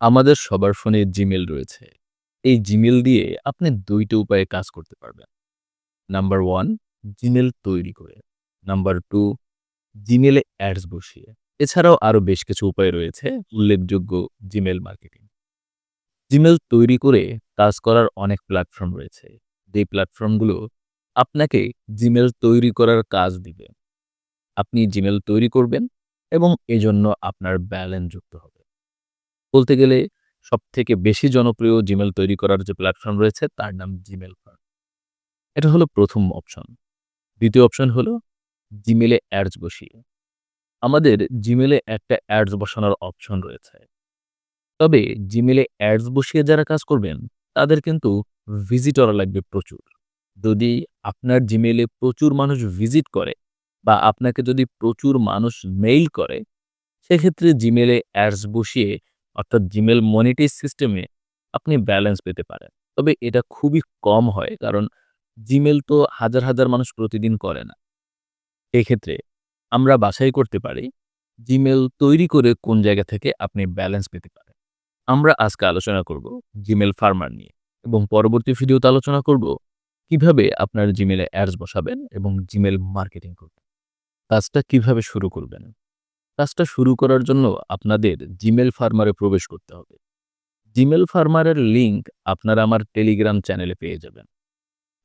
আমাদের সবার ফোনে জিমেল রয়েছে। এই জিমেল দিয়ে আপনি ২ টা উপায়ে কাজ করতে পারবেন। নাম্বার ওয়ান জিমেল তৈরি করে। নাম্বার টু জিমেলে অ্যাডস বসিয়ে। এছাড়াও আরও বেশ কিছু উপায় রয়েছে উল্লেখযোগ্য জিমেল মার্কেটিং। জিমেল তৈরি করে কাজ করার অনেক প্ল্যাটফর্ম রয়েছে। যেই প্ল্যাটফর্মগুলো আপনাকে জিমেল তৈরি করার কাজ দিবে। আপনি জিমেল তৈরি করবেন এবং এজন্য আপনার ব্যালেন্স যুক্ত হবে। বলতে গেলে সব থেকে বেশি জনপ্রিয় জিমেল তৈরি করার যে প্ল্যাটফর্ম রয়েছে তার নাম জিমেল ফার্ম। এটা হলো প্রথম অপশন। দ্বিতীয় অপশন হলো জিমেলে অ্যাডস বসিয়ে। আমাদের জিমেলে একটা অ্যাডস বসানোর অপশন রয়েছে। তবে জিমেলে অ্যাডস বসিয়ে যারা কাজ করবেন তাদের কিন্তু ভিজিটর লাগবে প্রচুর। যদি আপনার জিমেলে প্রচুর মানুষ ভিজিট করে বা আপনাকে যদি প্রচুর মানুষ মেইল করে, সেক্ষেত্রে জিমেলে অ্যাডস বসিয়ে অর্থাৎ জিমেল মনিটাইজ সিস্টেমে আপনি ব্যালেন্স পেতে পারেন। তবে এটা খুবই কম হয় কারণ জিমেল তো হাজার, হাজার মানুষ প্রতিদিন করে না। এক্ষেত্রে আমরা বাছাই করতে পারি জিমেল তৈরি করে কোন জায়গা থেকে আপনি ব্যালেন্স পেতে পারেন। আমরা আজকে আলোচনা করব জিমেল ফার্মার নিয়ে এবং পরবর্তী ভিডিওতে আলোচনা করব কীভাবে আপনার জিমেলে অ্যাডস বসাবেন এবং জিমেল মার্কেটিং করবেন। কাজটা কীভাবে শুরু করবেন? কাজটা শুরু করার জন্য আপনাদের জিমেল ফার্মারে প্রবেশ করতে হবে। জিমেল ফার্মারের লিংক আপনারা আমার টেলিগ্রাম চ্যানেলে পেয়ে যাবেন।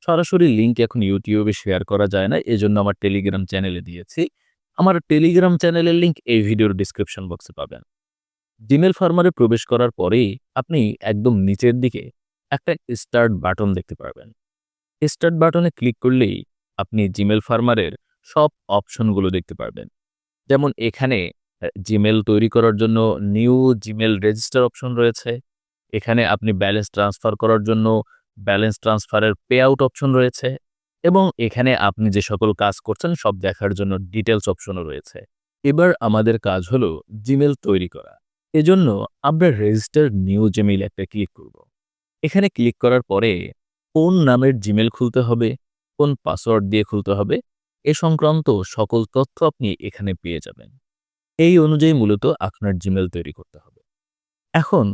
সরাসরি লিঙ্ক এখন ইউটিউবে শেয়ার করা যায় না, এজন্য আমার টেলিগ্রাম চ্যানেলে দিয়েছি। আমার টেলিগ্রাম চ্যানেলের লিঙ্ক এই ভিডিওর ডিসক্রিপশন বক্সে পাবেন। জিমেল ফার্মারে প্রবেশ করার পরেই আপনি একদম নিচের দিকে একটা স্টার্ট বাটন দেখতে পারবেন। স্টার্ট বাটনে ক্লিক করলেই আপনি জিমেল ফার্মারের সব অপশনগুলো দেখতে পারবেন। যেমন এখানে জিমেল তৈরি করার জন্য নিউ জিমেল রেজিস্টার অপশন রয়েছে। এখানে আপনি ব্যালেন্স ট্রান্সফার করার জন্য ব্যালেন্স ট্রান্সফারের পে আউট অপশন রয়েছে এবং এখানে আপনি যে সকল কাজ করছেন সব দেখার জন্য ডিটেলস অপশনও রয়েছে। এবার আমাদের কাজ হলো জিমেল তৈরি করা। এজন্য আমরা রেজিস্টার নিউ জিমেইল একটা ক্লিক করব। এখানে ক্লিক করার পরে কোন নামের জিমেল খুলতে হবে, কোন পাসওয়ার্ড দিয়ে খুলতে হবে, এ সংক্রান্ত সকল তথ্য আপনি এখানে পেয়ে যাবেন। এই অনুযায়ী মূলত আপনার জিমেল তৈরি করতে হবে। এখন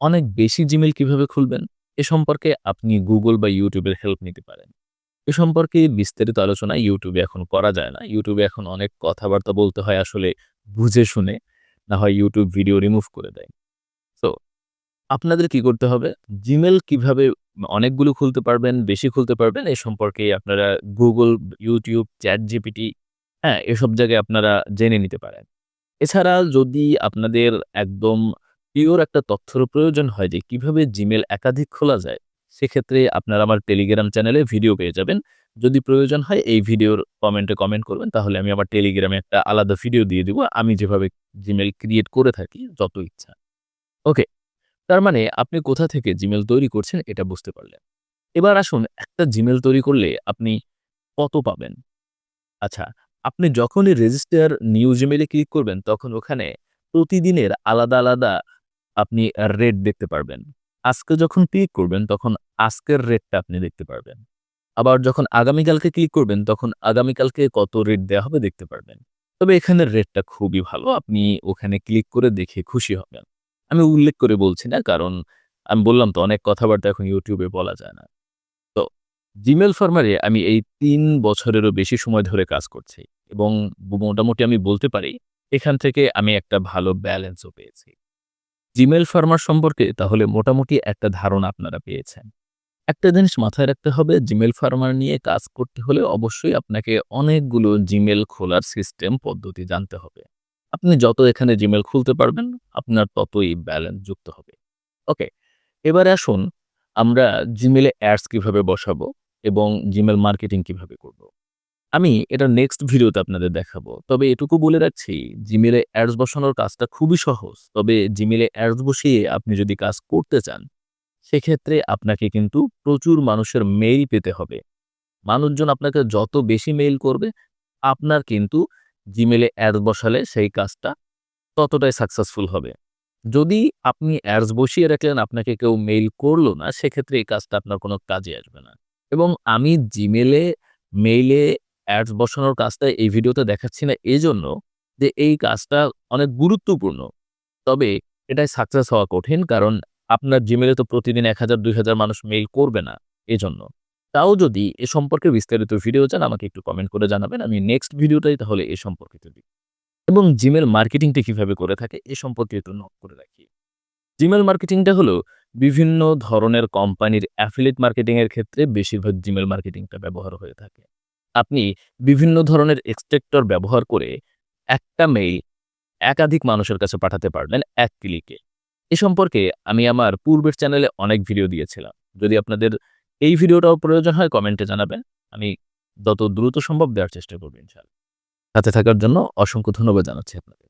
অনেক বেশি জিমেল কীভাবে খুলবেন? এ সম্পর্কে আপনি গুগল বা ইউটিউবের হেল্প নিতে পারেন। এ সম্পর্কে বিস্তারিত আলোচনা ইউটিউবে এখন করা যায় না। ইউটিউবে এখন অনেক কথাবার্তা বলতে হয় আসলে বুঝে শুনে, না হয় ইউটিউব ভিডিও রিমুভ করে দেয়। আপনাদের কি করতে হবে? জিমেল কীভাবে অনেকগুলো খুলতে পারবেন, বেশি খুলতে পারবেন এ সম্পর্কে আপনারা গুগল, ইউটিউব, চ্যাট জিপিটি হ্যাঁ, এসব জায়গায় আপনারা জেনে নিতে পারেন। এছাড়া যদি আপনাদের একদম পিওর একটা তথ্যের প্রয়োজন হয় যে কীভাবে জিমেল একাধিক খোলা যায়, সেক্ষেত্রে আপনারা আমার টেলিগ্রাম চ্যানেলে ভিডিও পেয়ে যাবেন। যদি প্রয়োজন হয় এই ভিডিওর কমেন্টে কমেন্ট করবেন তাহলে আমি আমার টেলিগ্রামে একটা আলাদা ভিডিও দিয়ে দিব। আমি যেভাবে জিমেল ক্রিয়েট করে থাকি যত ইচ্ছা। ওকে, তার মানে আপনি কোথা থেকে জিমেল তৈরি করছেন এটা বুঝতে পারলেন। এবার আসুন একটা জিমেল তৈরি করলে আপনি কত পাবেন? আচ্ছা, আপনি যখনই রেজিস্টার নিউ জিমেইলে ক্লিক করবেন তখন ওখানে প্রতিদিনের আলাদা, আলাদা আপনি রেট দেখতে পারবেন। আজকে যখন ক্লিক করবেন তখন আজকের রেটটা আপনি দেখতে পারবেন। আবার যখন আগামীকালকে ক্লিক করবেন তখন আগামীকালকে কত রেট দেওয়া হবে দেখতে পারবেন। তবে এখানের রেটটা খুবই ভালো। আপনি ওখানে ক্লিক করে দেখে খুশি হবেন। আমি উল্লেখ করে বলছি না, কারণ আমি বললাম তো, অনেক কথাবার্তা এখন ইউটিউবে বলা যায় না। তো জিমেল ফার্মারে আমি এই তিন বছরেরও বেশি সময় ধরে কাজ করছি এবং মোটামুটি আমি বলতে পারি এখান থেকে আমি একটা ভালো ব্যালেন্সও পেয়েছি। জিমেল ফার্মার সম্পর্কে তাহলে মোটামুটি একটা ধারণা আপনারা পেয়েছেন। একটা জিনিস মাথায় রাখতে হবে জিমেল ফার্মার নিয়ে কাজ করতে হলে অবশ্যই আপনাকে অনেকগুলো জিমেল খোলার সিস্টেম পদ্ধতি জানতে হবে। আপনি যত এখানে জিমেল খুলতে পারবেন আপনার ততই ব্যালেন্স যুক্ত হবে। ওকে, এবারে আসুন আমরা জিমেলে অ্যাডস কীভাবে বসাবো এবং জিমেল মার্কেটিং কীভাবে করব। আমি এটা নেক্সট ভিডিওতে আপনাদের দেখাবো। তবে এটুকু বলে রাখছি জিমেলে অ্যাডস বসানোর কাজটা খুবই সহজ। তবে জিমেলে অ্যাডস বসিয়ে আপনি যদি কাজ করতে চান, সেক্ষেত্রে আপনাকে কিন্তু প্রচুর মানুষের মেইল পেতে হবে। মানুষজন আপনাকে যত বেশি মেইল করবে, আপনার কিন্তু জিমেলে অ্যাডস বসালে সেই কাজটা ততটাই সাকসেসফুল হবে। যদি আপনি অ্যাডস বসিয়ে রাখলেন আপনাকে কেউ মেইল করল না, সেক্ষেত্রে এই কাজটা আপনার কোনো কাজে আসবে না। এবং আমি জিমেলে, মেইলে অ্যাডস বসানোর কাজটা এই ভিডিওতে দেখাচ্ছি না এজন্য যে এই কাজটা অনেক গুরুত্বপূর্ণ। তবে এটাই সাকসেস হওয়া কঠিন কারণ আপনার জিমেলে তো প্রতিদিন এক হাজার দুই হাজার মানুষ মেইল করবে না এজন্য তাও যদি এ সম্পর্কে বিস্তারিত ভিডিও চান, আমাকে একটু কমেন্ট করে জানাবেন। আমি নেক্সট ভিডিওটাই তাহলে এ সম্পর্কিত দিই এবং জিমেল মার্কেটিংটা কীভাবে করে থাকে, এ সম্পর্কে একটু নোট করে রাখি। জিমেল মার্কেটিংটা হলো বিভিন্ন ধরনের কোম্পানির অ্যাফিলেট মার্কেটিংয়ের ক্ষেত্রে বেশিরভাগ জিমেল মার্কেটিংটা ব্যবহার হয়ে থাকে। আপনি বিভিন্ন ধরনের এক্সট্রেক্টর ব্যবহার করে একটা মেইল একাধিক মানুষের কাছে পাঠাতে পারবেন এক ক্লিকে এ। সম্পর্কে আমি আমার পূর্বের চ্যানেলে অনেক ভিডিও দিয়েছিলাম। যদি আপনাদের এই ভিডিওটাও প্রয়োজন হয় কমেন্টে জানাবেন। আমি যত দ্রুত সম্ভব দেওয়ার চেষ্টা করব ইনশাআল্লাহ। সাথে থাকার জন্য অসংখ্য ধন্যবাদ জানাচ্ছি আপনাদের।